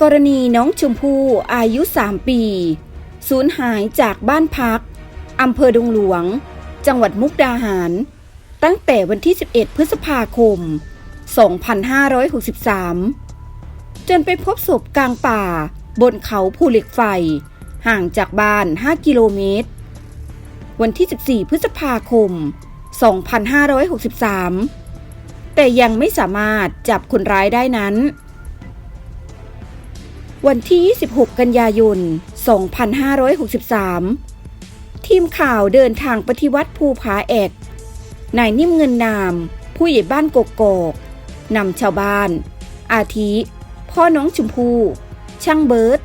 กกรณีน้องชมพู่อายุ 3 ปีสูญหายจากบ้านพักอำเภอดงหลวง จังหวัดมุกดาหาร ตั้งแต่วันที่ 11 พฤษภาคม 2563 จนไปพบศพกลางป่า บนเขาภูเหล็กไฟ ห่างจากบ้าน 5 กิโลเมตร วันที่ 14 พฤษภาคม 2563 แต่ยังไม่สามารถจับคนร้ายได้นั้น วันที่ 26 กันยายน 2563 ทีมข่าวเดินทางไปที่วัดภูผาแอกนายนิ่มเงินนาม ผู้ใหญ่บ้านกกอกนำชาวบ้าน อาทิ พ่อน้องชมพู่ ช่างเบิร์ด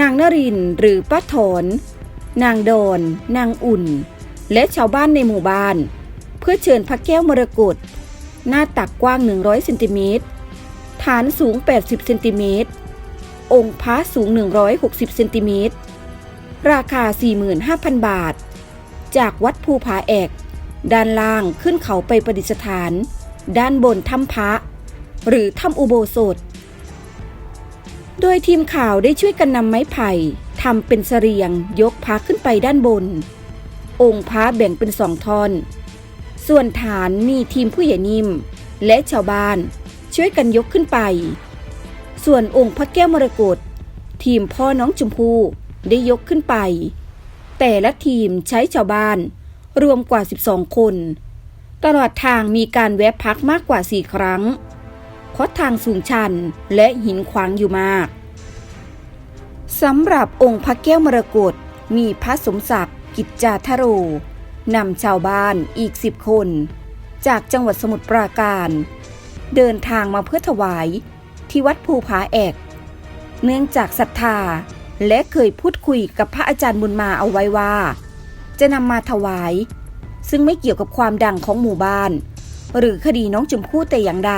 นางนรินหรือป้าถอน นางดอน นางอุ่น และชาวบ้านในหมู่บ้าน เพื่อเชิญพระแก้วมรกตหน้าตักกว้าง 100เซนติเมตรฐานสูง 80เซนติเมตร องค์พระสูง 160 เซนติเมตร ราคา 45,000 บาท จากวัดภูผาแอก ด้านล่างขึ้นเขาไปประดิษฐาน ด้านบนถ้ำพระ หรือถ้ำอุโบสถ โดยทีมข่าวได้ช่วยกันนำไม้ไผ่ทำเป็นเสรียงยกพระขึ้นไปด้านบน องค์พระแบ่งเป็นสองท่อน ส่วนฐานมีทีมผู้ใหญ่นิ่ม และชาวบ้านช่วยกันยกขึ้นไป ส่วนองค์พระแก้วมรกตทีมพ่อน้องชมพู่ได้ยกขึ้นไป แต่ละทีมใช้ชาวบ้าน รวมกว่า 12 คน ตลอดทางมีการแวะพักมากกว่า 4 ครั้ง เพราะทางสูงชันและหินขวางอยู่มากสำหรับองค์พระแก้วมรกตมีพระสมศักดิ์กิจจาทโรนำชาวบ้านอีก10คน จากจังหวัดสมุทรปราการ เดินทางมาเพื่อถวาย ที่วัดภูผาแอก เนื่องจากศรัทธาและเคยพูดคุยกับพระอาจารย์บุญมาเอาไว้ว่า จะนำมาถวาย ซึ่งไม่เกี่ยวกับความดังของหมู่บ้าน หรือคดีน้องชมพู่แต่อย่างใด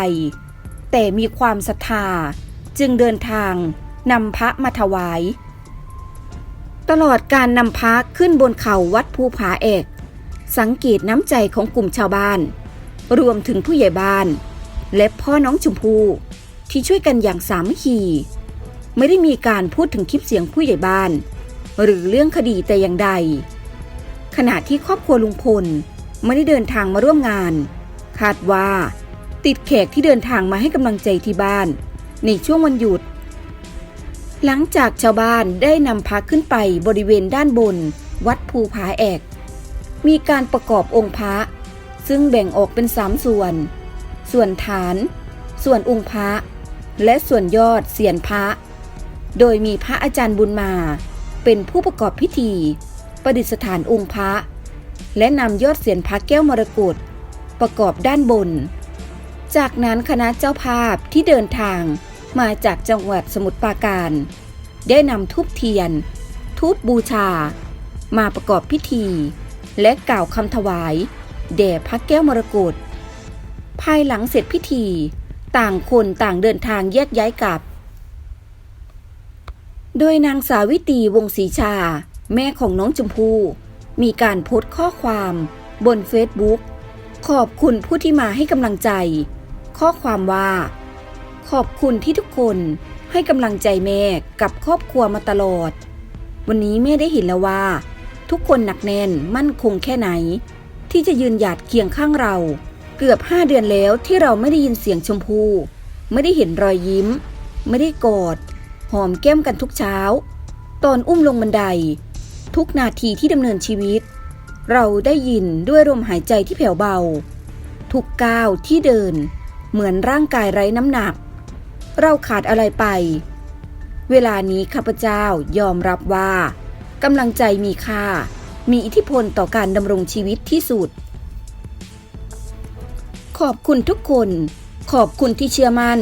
แต่มีความศรัทธาจึงเดินทางนำพระมาถวาย ตลอดการนำพระขึ้นบนเขาวัดภูผาแอก สังเกตน้ำใจของกลุ่มชาวบ้าน รวมถึงผู้ใหญ่บ้าน และพ่อน้องชมพู่ ที่ช่วยกันอย่างสามัคคีไม่ได้มีการพูดถึงคลิปเสียงผู้ใหญ่บ้าน หรือเรื่องคดีแต่อย่างใด ขณะที่ครอบครัวลุงพลไม่ได้เดินทางมาร่วมงาน คาดว่า ติดแขกที่เดินทางมาให้กำลังใจที่บ้าน ในช่วงวันหยุด หลังจากชาวบ้านได้นำพระขึ้นไปบริเวณด้านบน วัดภูผาแอก มีการประกอบองค์พระ ซึ่งแบ่งออกเป็นสามส่วน ส่วนฐาน ส่วนองค์พระ และส่วนยอดเสียนพระ โดยมีพระอาจารย์บุญมาเป็นผู้ประกอบพิธี ประดิษฐานองค์พระ และนำยอดเสียนพระแก้วมรกตประกอบด้านบน จากนั้นคณะเจ้าภาพที่เดินทางมาจากจังหวัดสมุทรปราการ ได้นำทูบเทียน ทูบบูชา มาประกอบพิธี และกล่าวคำถวาย แด่พระแก้วมรกตภายหลังเสร็จพิธี ต่างคนต่างเดินทางแยกย้ายกลับ โดยนางสาวิตรีวงศรีชา แม่ของน้องชมพู่มีการโพสต์ข้อความบนเฟซบุ๊กขอบคุณผู้ที่มาให้กำลังใจ ข้อความว่า ขอบคุณที่ทุกคนให้กำลังใจแม่กับครอบครัวมาตลอด วันนี้แม่ได้เห็นแล้วว่า ทุกคนหนักแน่นมั่นคงแค่ไหน ที่จะยืนหยัดเคียงข้างเรา เกือบห้าเดือนแล้วที่เราไม่ได้ยินเสียงชมพู ไม่ได้เห็นรอยยิ้ม ไม่ได้กอด หอมแก้มกันทุกเช้า ตอนอุ้มลงบันได ทุกนาทีที่ดำเนินชีวิต เราได้ยินด้วยลมหายใจที่แผ่วเบา ทุกก้าวที่เดิน เหมือนร่างกายไร้น้ำหนัก เราขาดอะไรไป เวลานี้ข้าพเจ้ายอมรับว่ากำลังใจมีค่า มีอิทธิพลต่อการดำรงชีวิตที่สุด ขอบคุณทุกคน ขอบคุณที่เชื่อมั่น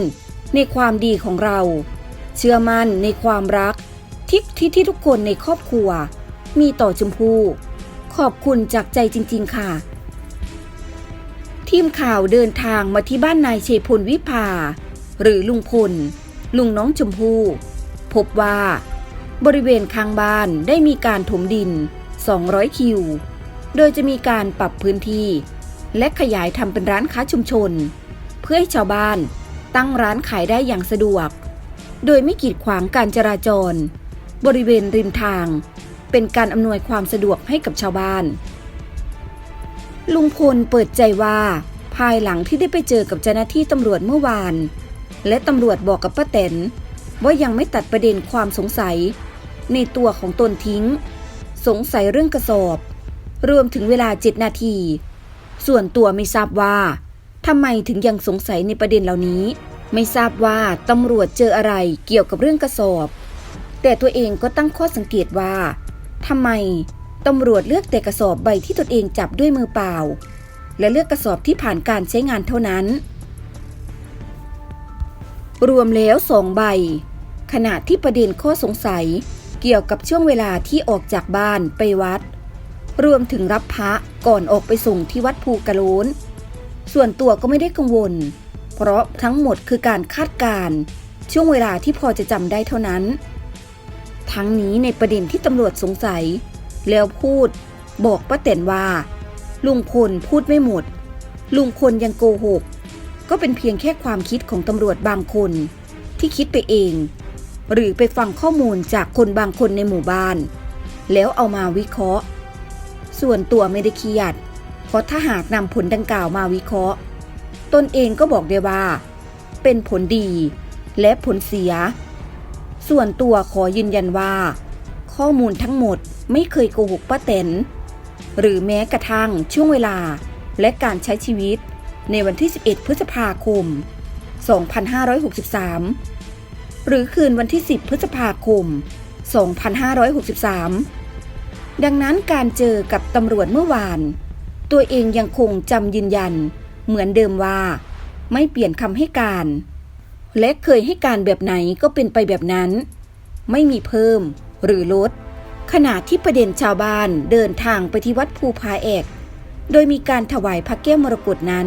ในความดีของเรา เชื่อมั่นในความรักที่ที่ที่ทุกคนในครอบครัว มีต่อชมพู่ขอบคุณจากใจจริง ๆ ค่ะ ทีมข่าวเดินทางมาที่บ้านนายเชยพลวิภา หรือลุงพล ลุงน้องชมพู่ พบว่า บริเวณข้างบ้านได้มีการถมดิน 200 คิว โดยจะมีการปรับพื้นที่ และขยายทำเป็นร้านค้าชุมชน เพื่อให้ชาวบ้านตั้งร้านขายได้อย่างสะดวก โดยไม่กีดขวางการจราจร บริเวณริมทาง เป็นการอำนวยความสะดวกให้กับชาวบ้าน ลุงพลเปิดใจว่า ภายหลังที่ได้ไปเจอกับเจ้าหน้าที่ตำรวจเมื่อวาน และตำรวจบอกกับป้าแตนว่ายังไม่ตัดประเด็นความสงสัย ในตัวของตนทิ้ง สงสัยเรื่องกระสอบ รวมถึงเวลาเจ็ดนาที ส่วนตัวไม่ทราบว่าทำไมถึงยังสงสัยในประเด็นเหล่านี้ ไม่ทราบว่าตำรวจเจออะไรเกี่ยวกับเรื่องกระสอบ แต่ตัวเองก็ตั้งข้อสังเกตว่าทำไมตำรวจเลือกแต่กระสอบใบที่ตนเองจับด้วยมือเปล่า และเลือกกระสอบที่ผ่านการใช้งานเท่านั้น รวมแล้วสองใบ ขณะที่ประเด็นข้อสงสัยเกี่ยวกับช่วงเวลาที่ออกจากบ้านไปวัด รวมถึงรับพระก่อนออกไปส่งที่วัดภูกระโลน ส่วนตัวก็ไม่ได้กังวล เพราะทั้งหมดคือการคาดการณ์ช่วงเวลาที่พอจะจำได้เท่านั้น ทั้งนี้ในประเด็นที่ตำรวจสงสัย แล้วพูด บอกป้าแตนว่า ลุงพลพูดไม่หมด ลุงพลยังโกหก ก็เป็นเพียงแค่ความคิดของตำรวจบางคน ที่คิดไปเอง หรือไปฟังข้อมูลจากคนบางคนในหมู่บ้าน แล้วเอามาวิเคราะห์ ส่วนตัวไม่ได้เครียด เพราะถ้าหากนำผลดังกล่าวมาวิเคราะห์ ตนเองก็บอกได้ว่า เป็นผลดีและผลเสีย ส่วนตัวขอยืนยันว่า ข้อมูลทั้งหมดไม่เคยโกหกป้าแตนหรือแม้กระทั่งช่วงเวลาและการใช้ชีวิตในวันที่ 11 พฤษภาคม 2563 หรือคืนวันที่ 10 พฤษภาคม 2563 ดังนั้นการเจอกับตำรวจเมื่อวาน ตัวเองยังคงจำยืนยัน เหมือนเดิมว่า ไม่เปลี่ยนคำให้การ และเคยให้การแบบไหนก็เป็นไปแบบนั้น ไม่มีเพิ่มหรือลด ขณะที่ประเด็นชาวบ้านเดินทางไปที่วัดภูพาแอก โดยมีการถวายพระแก้วมรกตนั้น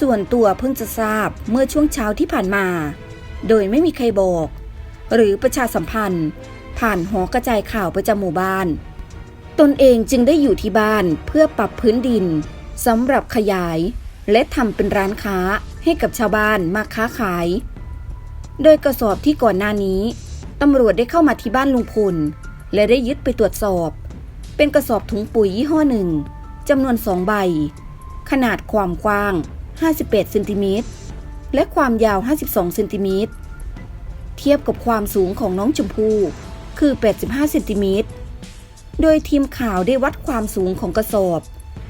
ส่วนตัวเพิ่งจะทราบเมื่อช่วงเช้าที่ผ่านมา โดยไม่มีใครบอก หรือประชาสัมพันธ์ ผ่านหอกระจายข่าวประจำหมู่บ้าน ตนเองจึงได้อยู่ที่บ้านเพื่อปรับพื้นดินสำหรับขยาย และทำเป็นร้านค้าให้กับชาวบ้านมาค้าขาย โดยกระสอบที่ก่อนหน้านี้ตำรวจได้เข้ามาที่บ้านลุงพลและได้ยึดไปตรวจสอบ เป็นกระสอบถุงปุ๋ยยี่ห้อหนึ่งจำนวนสองใบ ขนาดความกว้าง 58เซนติเมตรและความยาว 52เซนติเมตรเทียบกับความสูงของน้องชมพู่คือ 85เซนติเมตร โดยทีมข่าวได้วัดความสูงของกระสอบ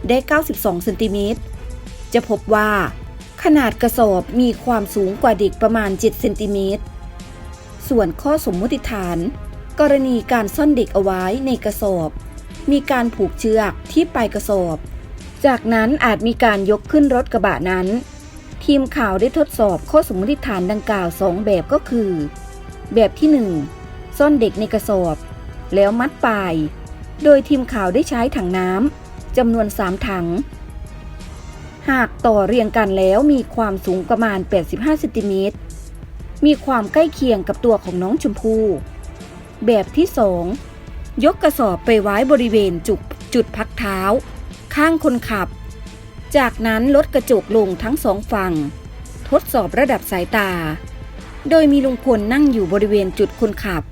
ได้ 92 เซนติเมตร จะพบว่า ขนาดกระสอบมีความสูงกว่าเด็กประมาณ 7 เซนติเมตร ส่วนข้อสมมติฐาน กรณีการซ่อนเด็กเอาไว้ในกระสอบ มีการผูกเชือกที่ปลายกระสอบ จากนั้นอาจมีการยกขึ้นรถกระบะนั้น ทีมข่าวได้ทดสอบข้อสมมติฐานดังกล่าวสองแบบก็คือ แบบที่ 1 ซ่อนเด็กในกระสอบ แล้วมัดปลาย โดยทีมข่าวได้ใช้ถังน้ำจำนวน 3 ถัง หากต่อเรียงกันแล้วมีความสูงประมาณ 85เซนติเมตร มีความใกล้เคียงกับตัวของน้องชมพู่ แบบที่ 2 ยกกระสอบไปไว้บริเวณจุดจุดพักเท้า ข้างคนขับ จากนั้นลดกระจกลงทั้งสองฝั่ง ทดสอบระดับสายตา โดยมีลุงพลนั่งอยู่บริเวณจุดคนขับ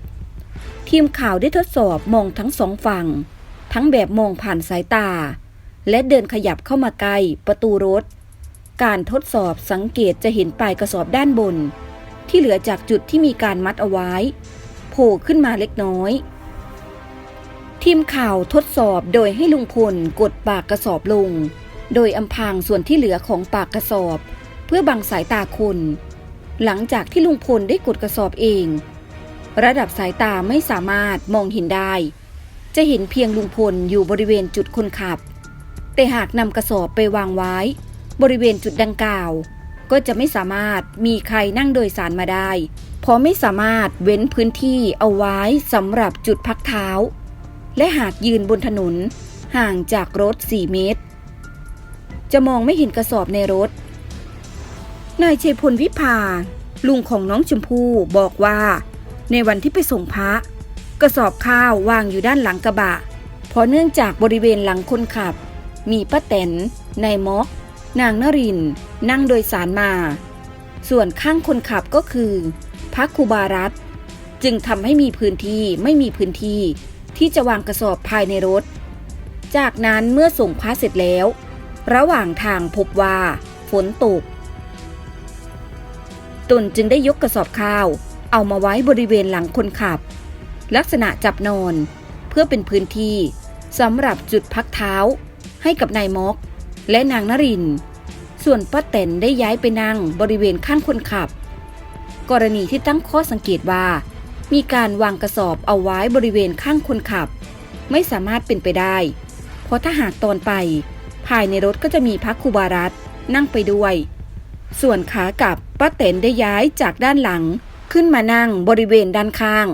ทีมข่าวได้ทดสอบมองทั้งสองฝั่ง ทั้งแบบมองผ่านสายตา และเดินขยับเข้ามาใกล้ประตูรถ การทดสอบสังเกตจะเห็นปลายกระสอบด้านบน ที่เหลือจากจุดที่มีการมัดเอาไว้โผล่ขึ้นมาเล็กน้อย ทีมข่าวทดสอบโดยให้ลุงพลกดปากกระสอบลง โดยอำพางส่วนที่เหลือของปากกระสอบ เพื่อบังสายตาคน หลังจากที่ลุงพลได้กดกระสอบเอง ระดับสายตาไม่สามารถมองเห็นได้ จะเห็นเพียงลุงพลอยู่บริเวณจุดคนขับ แต่หากนำกระสอบไปวางไว้ บริเวณจุดดังกล่าว ก็จะไม่สามารถมีใครนั่งโดยสารมาได้ เพราะไม่สามารถเว้นพื้นที่เอาไว้สำหรับจุดพักเท้า และหากยืนบนถนน ห่างจากรถ 4 เมตร จะมองไม่เห็นกระสอบในรถนายชัยพลวิภาลุงของน้องชมพู่บอกว่า ในวันที่ไปส่งพระ กระสอบข้าววางอยู่ด้านหลังกระบะ เพราะเนื่องจากบริเวณหลังคนขับ มีป้าแตนนายม็อก นางนริน นั่งโดยสารมา ส่วนข้างคนขับก็คือพระครูบารัตจึงทำให้มีพื้นที่ไม่มีพื้นที่ที่จะวางกระสอบภายในรถ จากนั้นเมื่อส่งพระเสร็จแล้ว ระหว่างทางพบว่า ฝนตก ตนจึงได้ยกกระสอบข้าว เอามาไว้บริเวณหลังคนขับ ลักษณะจับนอน เพื่อเป็นพื้นที่สำหรับจุดพักเท้า ให้กับนายมอกและนางนริน ส่วนป้าแตนได้ย้ายไปนั่งบริเวณข้างคนขับ กรณีที่ตั้งข้อสังเกตว่า มีการวางกระสอบเอาไว้บริเวณข้างคนขับ ไม่สามารถเป็นไปได้ เพราะถ้าหากตอนไป ภายในรถก็จะมีพักคูบารัตนั่งไปด้วย ส่วนขากลับป้าแตนได้ย้ายจากด้านหลัง ขึ้นมานั่งบริเวณด้านข้าง